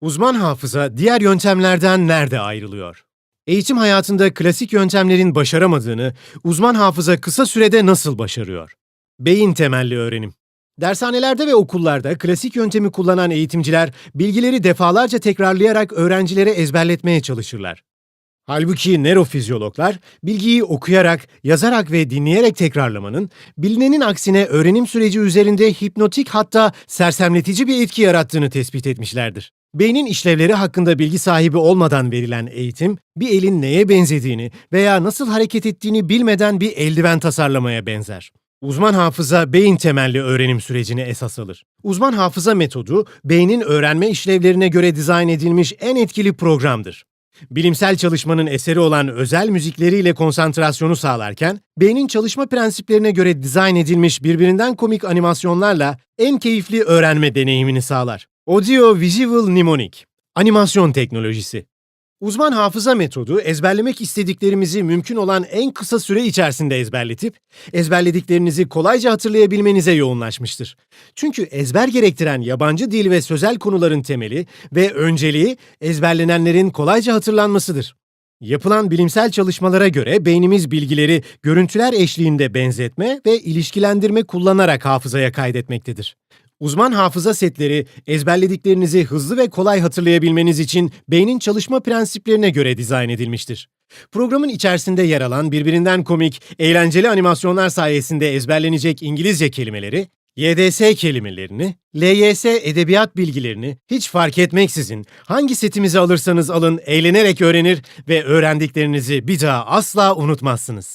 Uzman hafıza diğer yöntemlerden nerede ayrılıyor? Eğitim hayatında klasik yöntemlerin başaramadığını uzman hafıza kısa sürede nasıl başarıyor? Beyin temelli öğrenim. Dershanelerde ve okullarda klasik yöntemi kullanan eğitimciler bilgileri defalarca tekrarlayarak öğrencilere ezberletmeye çalışırlar. Halbuki nörofizyologlar bilgiyi okuyarak, yazarak ve dinleyerek tekrarlamanın bilinenin aksine öğrenim süreci üzerinde hipnotik hatta sersemletici bir etki yarattığını tespit etmişlerdir. Beynin işlevleri hakkında bilgi sahibi olmadan verilen eğitim, bir elin neye benzediğini veya nasıl hareket ettiğini bilmeden bir eldiven tasarlamaya benzer. Uzman hafıza beyin temelli öğrenim sürecini esas alır. Uzman hafıza metodu, beynin öğrenme işlevlerine göre dizayn edilmiş en etkili programdır. Bilimsel çalışmanın eseri olan özel müzikleriyle konsantrasyonu sağlarken, beynin çalışma prensiplerine göre dizayn edilmiş birbirinden komik animasyonlarla en keyifli öğrenme deneyimini sağlar. Audio Visual Mnemonic Animasyon teknolojisi Uzman hafıza metodu ezberlemek istediklerimizi mümkün olan en kısa süre içerisinde ezberletip, ezberlediklerinizi kolayca hatırlayabilmenize yoğunlaşmıştır. Çünkü ezber gerektiren yabancı dil ve sözel konuların temeli ve önceliği ezberlenenlerin kolayca hatırlanmasıdır. Yapılan bilimsel çalışmalara göre beynimiz bilgileri görüntüler eşliğinde benzetme ve ilişkilendirme kullanarak hafızaya kaydetmektedir. Uzman hafıza setleri ezberlediklerinizi hızlı ve kolay hatırlayabilmeniz için beynin çalışma prensiplerine göre dizayn edilmiştir. Programın içerisinde yer alan birbirinden komik, eğlenceli animasyonlar sayesinde ezberlenecek İngilizce kelimeleri, YDS kelimelerini, LYS edebiyat bilgilerini hiç fark etmeksizin hangi setimizi alırsanız alın eğlenerek öğrenir ve öğrendiklerinizi bir daha asla unutmazsınız.